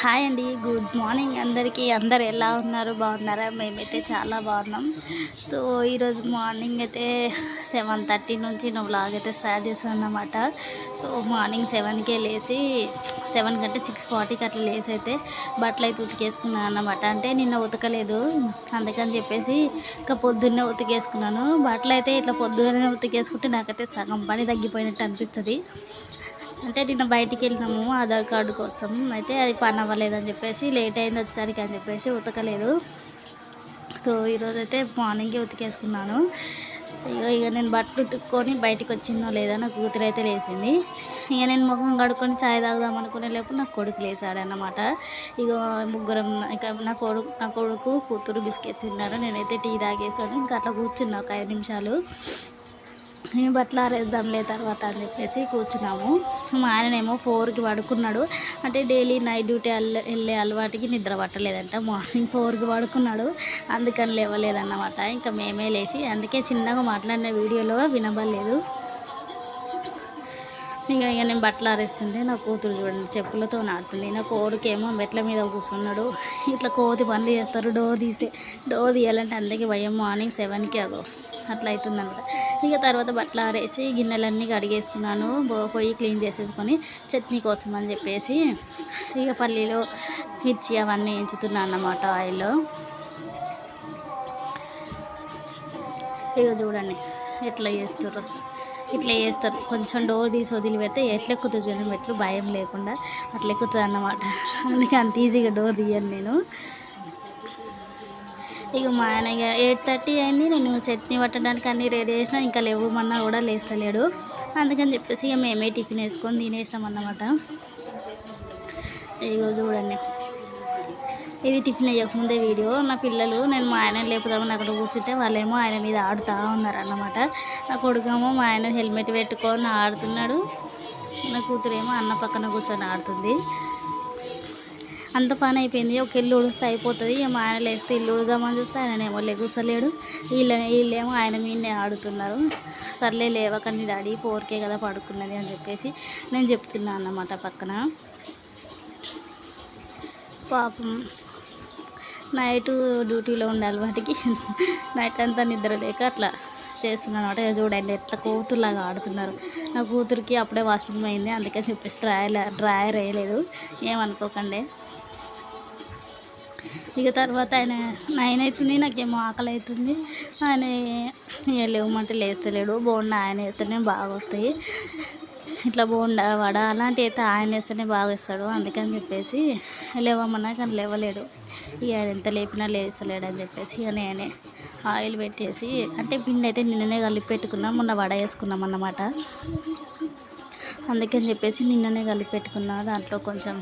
Hi అండి. Good morning అందరికీ. అందరు ఎలా ఉన్నారు? బాగున్నారా? మేమైతే చాలా బాగున్నాం. సో ఈరోజు మార్నింగ్ అయితే సెవెన్ థర్టీ నుంచి నా లాగ్ అయితే స్టార్ట్ చేశాను అన్నమాట సో మార్నింగ్ సెవెన్కే లేచి సెవెన్ కంటే సిక్స్ ఫార్టీకి అట్లా లేసి అయితే బట్టలు అయితే ఉతికేసుకున్నాను అన్నమాట. అంటే నిన్న ఉతకలేదు. అందుకని చెప్పేసి ఇంకా పొద్దున్నే ఉతికేసుకున్నాను. బట్టలు అయితే ఇట్లా పొద్దున్నే ఉతికేసుకుంటే నాకైతే సగం పని తగ్గిపోయినట్టు అనిపిస్తుంది. అంటే నిన్న బయటికి వెళ్ళినాము ఆధార్ కార్డు కోసం. అయితే అది పని అవ్వలేదని చెప్పేసి లేట్ అయింది వచ్చేసరికి అని చెప్పేసి ఉతకలేదు. సో ఈరోజు అయితే మార్నింగే ఉతికేసుకున్నాను. ఇక ఇక నేను బట్టలు ఉతుక్కొని బయటికి వచ్చిందో లేదా నా కూతురు అయితే లేచింది. ఇక నేను ముఖం కడుక్కొని చాయ్ తాగుదాం అనుకునే లేపు నా కొడుకు లేచాడు అన్నమాట ఇక ముగ్గురం ఇక నా కొడుకు నా కొడుకు కూతురు బిస్కెట్స్ తిన్నారు. నేనైతే టీ తాగేసాను. ఇంకా అట్లా కూర్చున్నా ఒక ఐదు నిమిషాలు. నేను బట్టలు ఆరేద్దాంలే తర్వాత అని చెప్పేసి కూర్చున్నాము. మా ఆయననేమో ఫోర్కి పడుకున్నాడు. అంటే డైలీ నైట్ డ్యూటీ వెళ్ళే వెళ్ళే అలవాటుకి నిద్ర పట్టలేదంట. మార్నింగ్ ఫోర్కి పడుకున్నాడు. అందుకని లేవలేదన్నమాట. ఇంకా మేమే లేచి అందుకే చిన్నగా మాట్లాడిన వీడియోలో వినబడలేదు. ఇంకా ఇక నేను బట్టలు ఆరేస్తుంటే నా కూతురు చూడండి చెప్పులతో నాడుతుంది నా కోడికేమో మెట్ల మీద కూర్చున్నాడు. ఇట్లా కోతి పనులు చేస్తారు డోర్ తీస్తే డోర్ తీయాలంటే అందుకే భయం. మార్నింగ్ సెవెన్కి అగో అట్లా అవుతుందన్నమాట. ఇక తర్వాత బట్టలు ఆరేసి గిన్నెలన్నీ కడిగేసుకున్నాను. పోయి క్లీన్ చేసేసుకొని చట్నీ కోసం అని చెప్పేసి ఇక పల్లీలో మిర్చి అవన్నీ ఎంచుతున్నాను అన్నమాట ఆయిల్లో. ఇక చూడండి ఎట్లా చేస్తారు ఇట్లా చేస్తారు. కొంచెం డోర్ తీసి వదిలిపెడితే ఎట్లా ఎక్కుతుంది చూడండి మెట్లు భయం లేకుండా అట్లా ఎక్కుతుంది అన్నమాట. అందుకే అంత ఈజీగా డోర్ తీయను నేను. ఇక మా ఆయన ఇక ఎయిట్ థర్టీ అయింది. నేను చట్నీ పట్టడానికి అన్నీ రెడీ చేసినా ఇంకా లేవమన్నా కూడా లేస్తలేడు. అందుకని చెప్పేసి ఇక మేమే టిఫిన్ వేసుకొని తినేసినాం అన్నమాట. ఇగో చూడండి. ఇది టిఫిన్ వేయకముందే వీడియో. నా పిల్లలు నేను మా ఆయన లేపుదామని అక్కడ కూర్చుంటే వాళ్ళేమో ఆయన మీద ఆడుతూ ఉన్నారు అన్నమాట నా కొడుకేమో మా ఆయన హెల్మెట్ పెట్టుకొని ఆడుతున్నాడు. నా కూతురేమో అన్న పక్కన కూర్చొని ఆడుతుంది. అంత పని అయిపోయింది ఒక ఇల్లు ఉడిస్తే అయిపోతుంది. ఇక మా ఆయన లేస్తే ఇల్లు ఉడదామని చూస్తే ఆయన ఏమో లెగుస్తలేడు. వీళ్ళ వీళ్ళేమో ఆయన మీదనే ఆడుతున్నారు. సర్లే లేవకండి డాడీ ఫోర్కే కదా పడుకున్నది అని చెప్పేసి నేను చెప్తున్నాను అన్నమాట పక్కన. పాపం నైట్ డ్యూటీలో ఉండాలి వాటికి నైట్ అంతా నిద్ర లేక అట్లా చేస్తున్నాను అనమాట చూడండి ఎట్లా కూతురులాగా ఆడుతున్నారు. నా కూతురికి అప్పుడే వాష్రూమ్ అయింది. అందుకని చెప్పేసి డ్రాయర్ డ్రాయర్ వేయలేదు. ఏమనుకోకండి. ఇక తర్వాత ఆయన నైన్ అవుతుంది నాకేమో ఆకలి అవుతుంది ఆయన ఇక లేవమంటే లేస్తలేడు. బోండా ఆయన వేస్తేనే బాగా వస్తాయి. ఇట్లా బోండా వడ అలాంటివి అయితే ఆయన వేస్తేనే బాగా ఇస్తాడు. అందుకని చెప్పేసి లేవమన్నా కానీ లేవలేడు. ఇక ఆయన ఎంత లేపినా లేస్తలేడు అని చెప్పేసి ఇక నేనే ఆయిల్ పెట్టేసి అంటే పిండి అయితే నిన్ననే కలిపి పెట్టుకున్నాం. మొన్న వడ వేసుకున్నాం అన్నమాట. అందుకని చెప్పేసి నిన్ననే కలిపి పెట్టుకున్నా. దాంట్లో కొంచెం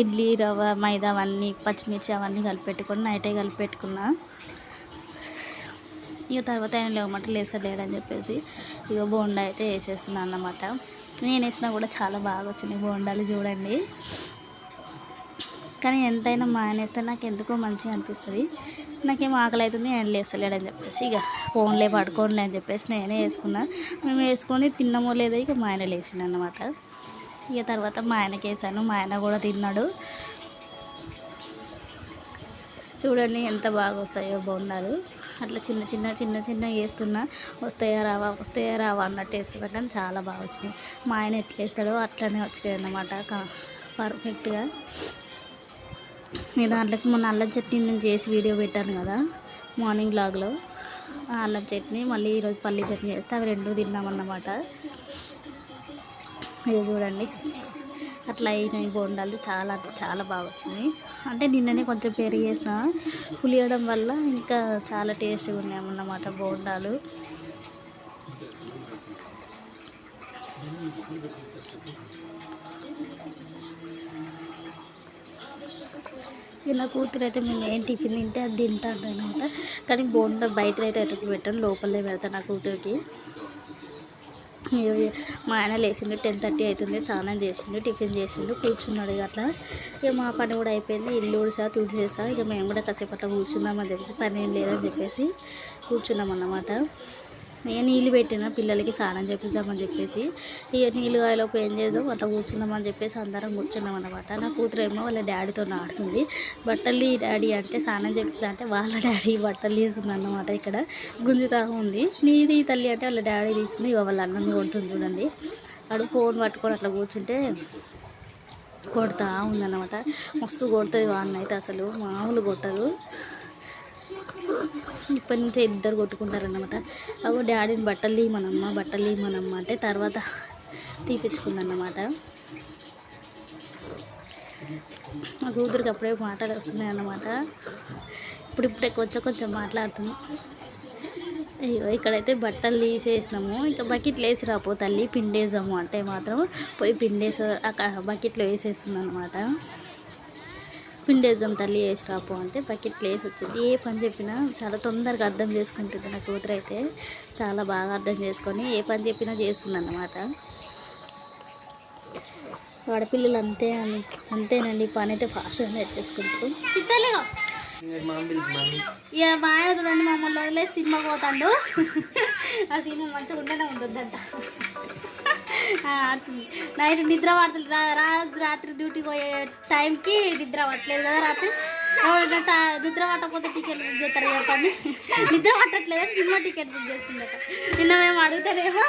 ఇడ్లీ రవ్వ మైదా అవన్నీ పచ్చిమిర్చి అవన్నీ కలిపెట్టుకొని నైటే కలిపెట్టుకున్నా. ఇక తర్వాత ఆయన లేవమాట లేసలేడని చెప్పేసి ఇక బోండా అయితే వేసేస్తున్నాను అన్నమాట. నేను వేసినా కూడా చాలా బాగా వచ్చినాయి బోండాలు చూడండి. కానీ ఎంతైనా మా ఆయన వేస్తే నాకు ఎందుకో మంచిగా అనిపిస్తుంది. నాకేం ఆకలి అవుతుంది ఆయన లేస్తలేడని చెప్పేసి ఇక ఫోన్లే పడుకోండి అని చెప్పేసి నేనే వేసుకున్నా. మేము వేసుకొని తిన్నామో లేదో ఇక మా ఆయన లేచిన అన్నమాట. ఇక తర్వాత మా ఆయనకి వేసాను మా ఆయన కూడా తిన్నాడు. చూడండి ఎంత బాగా వస్తాయో బొండాలు. అట్లా చిన్న చిన్న చిన్న చిన్న వేస్తున్నా వస్తాయా రావా వస్తాయా రావా అన్నట్టు వేస్తున్నా కానీ చాలా బాగా వచ్చినాయి. మా ఆయన ఎట్లా వేస్తాడో అట్లనే వచ్చినాయి అన్నమాట పర్ఫెక్ట్గా నేను అట్లకి మొన్న అల్లం చట్నీ నేను చేసి వీడియో పెట్టాను కదా మార్నింగ్ బ్లాగ్లో ఆ అల్లం చట్నీ మళ్ళీ ఈరోజు పల్లీ చట్నీ చేస్తే అవి రెండు తిన్నామన్నమాట. ఇది చూడండి. అట్లా అయినాయి బోండాలు. చాలా అంటే చాలా బాగా వచ్చినాయి. అంటే నిన్ననే కొంచెం పెరిగేసిన పులియడం వల్ల ఇంకా చాలా టేస్ట్గా ఉన్నాయన్నమాట బోండాలు. నా కూతురు అయితే మేము ఏం టిఫిన్ తింటే అది తింటాను అనమాట కానీ బోండా బయట అయితే అయితే పెట్టాను లోపలే పెడతాను నా కూతురికి. మా ఆయన లేచిండు టెన్ థర్టీ అవుతుంది స్నానం చేసిండు టిఫిన్ చేసిండు కూర్చున్నాడు ఇక అట్లా. ఇక మా పని కూడా అయిపోయింది ఇల్లు ఉడిసా తుడిచేసా ఇక మేము కూడా కాసేపు అట్లా కూర్చుందామని చెప్పేసి పని ఏం లేదని చెప్పేసి కూర్చున్నాం అన్నమాట ఇక నీళ్ళు పెట్టిన పిల్లలకి స్నానం చేపిద్దామని చెప్పేసి ఇక నీళ్ళు కాయలోపు ఏం చేద్దాం అట్లా కూర్చుందామని చెప్పేసి అందరం కూర్చున్నాం అనమాట నా కూతురు ఏమో వాళ్ళ డాడీతో ఆడుతుంది. బట్టలు డాడీ అంటే స్నానం చేపిస్తా అంటే వాళ్ళ డాడీ బట్టలు తీస్తుంది అన్నమాట ఇక్కడ. గుంజుతా ఉంది. నీది తల్లి అంటే వాళ్ళ డాడీ తీస్తుంది. ఇక వాళ్ళ అన్నం కొడుతుంది చూడండి. వాడు ఫోన్ పట్టుకొని అట్లా కూర్చుంటే కొడతా ఉందన్నమాట. మస్తు కొడుతుంది వాడిని అయితే అసలు. మామూలు కొట్టదు. ఇప్పటి నుంచే ఇద్దరు కొట్టుకుంటారనమాట అవు డాడీని బట్టలు తీయమనమ్మ బట్టలు తీయమనమ్మ అంటే తర్వాత తీపించుకుందన్నమాట మా కూతురికి అప్పుడే మాటలు వస్తున్నాయి అన్నమాట ఇప్పుడు ఇప్పుడే కొంచెం కొంచెం మాట్లాడుతున్నాం అయ్యో ఇక్కడైతే బట్టలు తీసేసినాము. ఇంకా బకెట్లో వేసి రాపో తల్లి పిండేసాము అంటే మాత్రం పోయి పిండేసి అక్కడ బకెట్లో వేసేస్తుంది అనమాట పిండేద్దాం తల్లి వేసి రాపో అంటే బకెట్లో వేసి వచ్చింది. ఏ పని చెప్పినా చాలా తొందరగా అర్థం చేసుకుంటుంది నా కూతురు అయితే. చాలా బాగా అర్థం చేసుకొని ఏ పని చెప్పినా చేస్తుంది అన్నమాట ఆడపిల్లలు అంతే అన్- అంతేనండి. పని అయితే ఫాస్ట్గా నేర్చేసుకుంటారు చిత్తలేగా ఇక మా ఆయన చూడండి మమ్మల్ని వదిలేసి సినిమా పోతాడు. ఆ సినిమా మంచిగా ఉండనే ఉంటుందంట. నైట్ నిద్ర పడుతుంది రాజు రాత్రి డ్యూటీకి పోయే టైంకి నిద్ర పట్టలేదు కదా రాత్రి. ఎవరైనా ట- నిద్ర పట్టకపోతే టికెట్ బుక్ చేస్తారు చెప్పండి నిద్ర పట్టట్లేదు సినిమా టికెట్ బుక్ చేసుకుందట. నిన్న మేము అడుగుతానేమో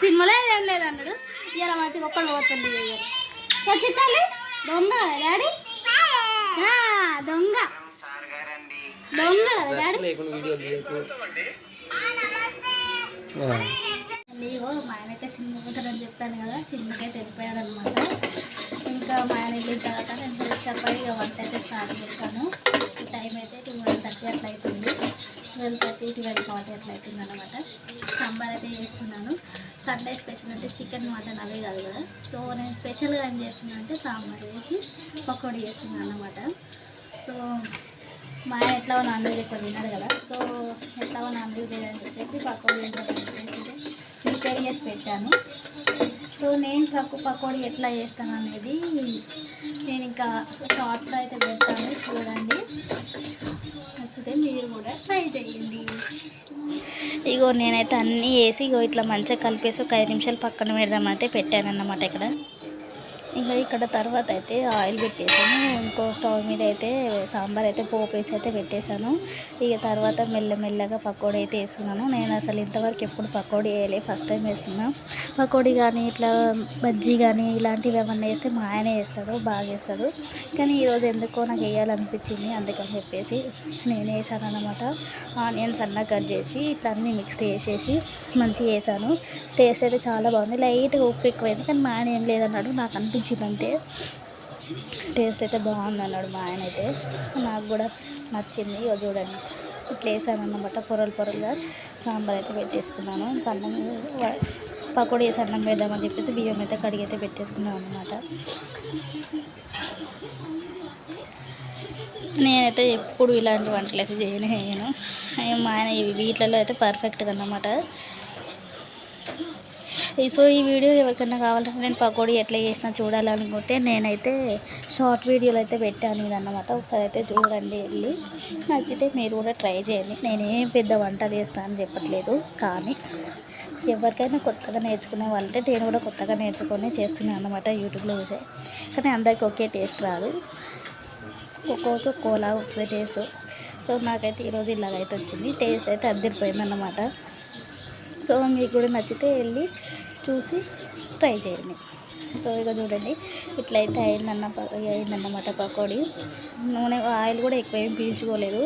సినిమాలో ఏం లేదు అన్నాడు. ఇలా మంచిగా ఒక్కడు పోతుంది ఖచ్చితంగా దొంగ డాడీ? దొంగ. దొంగ కదా డాడీ? ఇగో మా ఆయన అయితే సినిమా చెప్పాను కదా సినిమాకైతే వెళ్ళిపోయాడు అనమాట ఇంకా మా ఆయన వెళ్ళిన తర్వాత నేను ఫ్రెష్ అప్ అయ్యి ఇక వంట అయితే స్టార్ట్ చేస్తాను. టైం అయితే ట్వెల్వ్ థర్టీ అట్లా అవుతుంది ట్వెల్వ్ థర్టీ ట్వెల్వ్ ఫార్టీ అట్లా అవుతుంది అనమాట. సాంబార్ అయితే చేస్తున్నాను. సండే స్పెషల్ అంటే చికెన్ మటన్ అవే కాదు కదా. సో నేను స్పెషల్గా ఏం చేస్తున్నాను అంటే సాంబార్ వేసి పకోడీ చేస్తున్నాను అనమాట. సో మా ఆయన ఎట్లా నాన్ వెజ్ ఎక్కువ తిన్నాడు కదా సో ఎట్లా నాన్ వెజ్ అని చెప్పేసి పకోడీ ప్రిపేర్ చేసి పెట్టాను. సో నేను పక్కు పకోడీ ఎట్లా చేస్తాను అనేది నేను ఇంకా షార్ట్లో అయితే పెడతాను చూడండి. నచ్చితే మీరు కూడా ట్రై చేయండి. ఇగో నేనైతే అన్నీ వేసి ఇగో ఇట్లా మంచిగా కలిపేసి ఒక ఐదు నిమిషాలు పక్కన పెడదామంటే పెట్టాను అన్నమాట ఇక్కడ. ఇంకా ఇక్కడ తర్వాత అయితే ఆయిల్ పెట్టేసాను. ఇంకో స్టవ్ మీద అయితే సాంబార్ అయితే పోపు వేసి అయితే పెట్టేశాను ఇక తర్వాత మెల్లమెల్లగా పకోడీ అయితే వేస్తున్నాను. నేను అసలు ఇంతవరకు ఎప్పుడు పకోడీ వేయలే. ఫస్ట్ టైం వేస్తున్నా. పకోడీ కానీ ఇట్లా బజ్జీ కానీ ఇలాంటివి ఏమన్నా వేస్తే మా ఆయనే వేస్తాడు బాగా వేస్తాడు కానీ ఈరోజు ఎందుకో నాకు వేయాలనిపించింది అందుకని చెప్పేసి నేను వేసాను అనమాట ఆనియన్స్ అన్న కట్ చేసి ఇట్లా అన్నీ మిక్స్ చేసేసి మంచిగా వేసాను. టేస్ట్ అయితే చాలా బాగుంది. లైట్గా ఉప్పు ఎక్కువైంది కానీ మా ఆయన ఏం లేదన్నాడు. నాకు అనిపించింది అంతే టేస్ట్ అయితే బాగుంది అన్నాడు మా ఆయన అయితే. నాకు కూడా నచ్చింది. ఇక చూడండి. ఇట్లా వేసాను అన్నమాట పొరలు పొరలుగా సాంబార్ అయితే పెట్టేసుకున్నాను. అన్నం పకోడీ వేసి అన్నం పెడదామని చెప్పేసి బియ్యం అయితే కడిగి అయితే పెట్టేసుకున్నాను అనమాట నేనైతే ఎప్పుడు ఇలాంటి వంటలు అయితే చేయను. చేయను మా ఆయన వీటిలలో అయితే పర్ఫెక్ట్గా అన్నమాట. సో ఈ వీడియో ఎవరికైనా కావాలంటే నేను పకోడీ ఎట్లా చేసినా చూడాలనుకుంటే నేనైతే షార్ట్ వీడియోలు అయితే పెట్టాను ఇదన్నమాట. ఒకసారి అయితే చూడండి వెళ్ళి. నచ్చితే మీరు కూడా ట్రై చేయండి. నేనేం పెద్ద వంటలు చేస్తాను అని చెప్పట్లేదు కానీ ఎవరికైనా కొత్తగా నేర్చుకునే వాళ్ళంటే నేను కూడా కొత్తగా నేర్చుకొని చేస్తున్నాను అనమాట యూట్యూబ్లో చూసే. కానీ అందరికి ఒకే టేస్ట్ రాదు. ఒక్కొక్క కోలా వస్తుంది టేస్ట్. సో నాకైతే ఈరోజు ఇలాగైతే వచ్చింది. టేస్ట్ అయితే అద్దరిపోయింది అన్నమాట సో మీకు కూడా నచ్చితే వెళ్ళి చూసి ట్రై చేయండి. సో ఇక చూడండి ఇట్లయితే అయిందన్న అయిందన్నమాట పకోడీ. నూనె ఆయిల్ కూడా ఎక్కువ ఏం పీల్చుకోలేదు.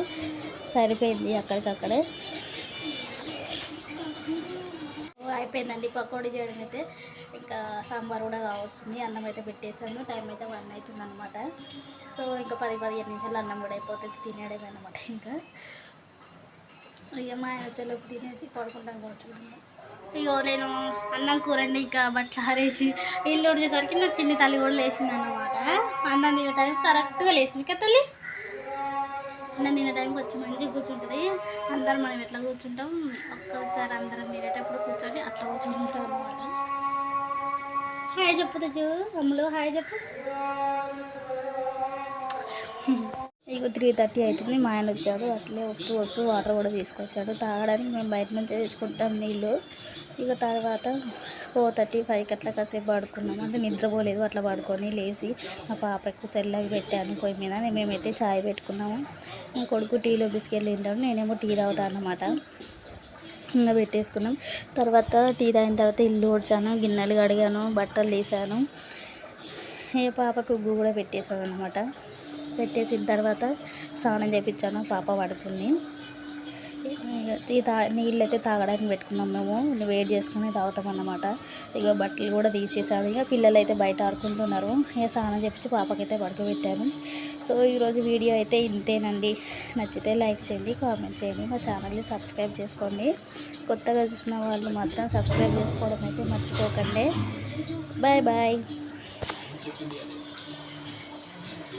సరిపోయింది అక్కడికక్కడే. అయిపోయిందండి పకోడీ చేయడం అయితే. ఇంకా సాంబార్ కూడా కావస్తుంది అన్నం అయితే పెట్టేసాను టైం అయితే వన్ అవుతుంది అనమాట సో ఇంకా పది పదిహేను నిమిషాలు అన్నం కూడా అయిపోతుంది తినేయడమే అనమాట ఇంకా. ఇక మా ఆయన వచ్చేలోపు తినేసి పడుకుంటాం కూర్చుంటాము ఇగో నేను అన్నం కూరండి ఇంకా బట్టలు ఆరేసి ఇల్లు ఉడిచేసరికి నా చిన్న తల్లి కూడా లేచింది అన్నమాట అన్నం తినే టైం కరెక్ట్గా లేచింది కదా తల్లి? అన్నం తినే టైంకి వచ్చి మంచిగా కూర్చుంటుంది. అందరం మనం ఎట్లా కూర్చుంటాం? ఒక్కసారి అందరం తినేటప్పుడు కూర్చొని అట్లా కూర్చుంటాం అనమాట హాయ్ చెప్పు తెచ్చు అమ్ములు హాయ్ చెప్పు. ఇగో ఇక త్రీ థర్టీ అవుతుంది మా ఆయన వచ్చాడు అట్లే వస్తూ వస్తూ వాటర్ కూడా తీసుకొచ్చాడు. తాగడానికి మేము బయట నుంచే తీసుకుంటాం నీళ్ళు. ఇక తర్వాత ఫోర్ థర్టీ ఫైవ్కి అట్లా కాసేపు పడుకున్నాము అంటే నిద్రపోలేదు అట్లా పడుకొని లేచి మా పాపకు సెల్లకి పెట్టాను పొయ్యి మీద. మేమైతే చాయ్ పెట్టుకున్నాము. మా కొడుకు టీలో బిస్కెట్లు తింటాడు. నేనేమో టీ తాగుతాను అనమాట ఇంకా పెట్టేసుకున్నాం. తర్వాత టీ తాగిన తర్వాత ఇల్లు ఊడ్చాను గిన్నెలు కడిగాను బట్టలు తీసాను ఏ పాపకు ఉగ్గు కూడా పెట్టేసాను అనమాట పెట్టేసిన తర్వాత స్నానం చేయించాను పాప పడుకుంది. ఈ తా నీళ్ళు అయితే తాగడానికి పెట్టుకున్నాం మేము. వేడి చేసుకుని తాగుతాం అన్నమాట. ఇక బట్టలు కూడా తీసేసాను ఇక పిల్లలు అయితే బయట ఆడుకుంటున్నారు. ఇక స్నానం చెప్పించి పాపకైతే పడుకోబెట్టాను సో ఈరోజు వీడియో అయితే ఇంతేనండి. నచ్చితే లైక్ చేయండి కామెంట్ చేయండి. మా ఛానల్ని సబ్స్క్రైబ్ చేసుకోండి. కొత్తగా చూసిన వాళ్ళు మాత్రం సబ్స్క్రైబ్ చేసుకోవడం అయితే మర్చిపోకండి. Bye bye.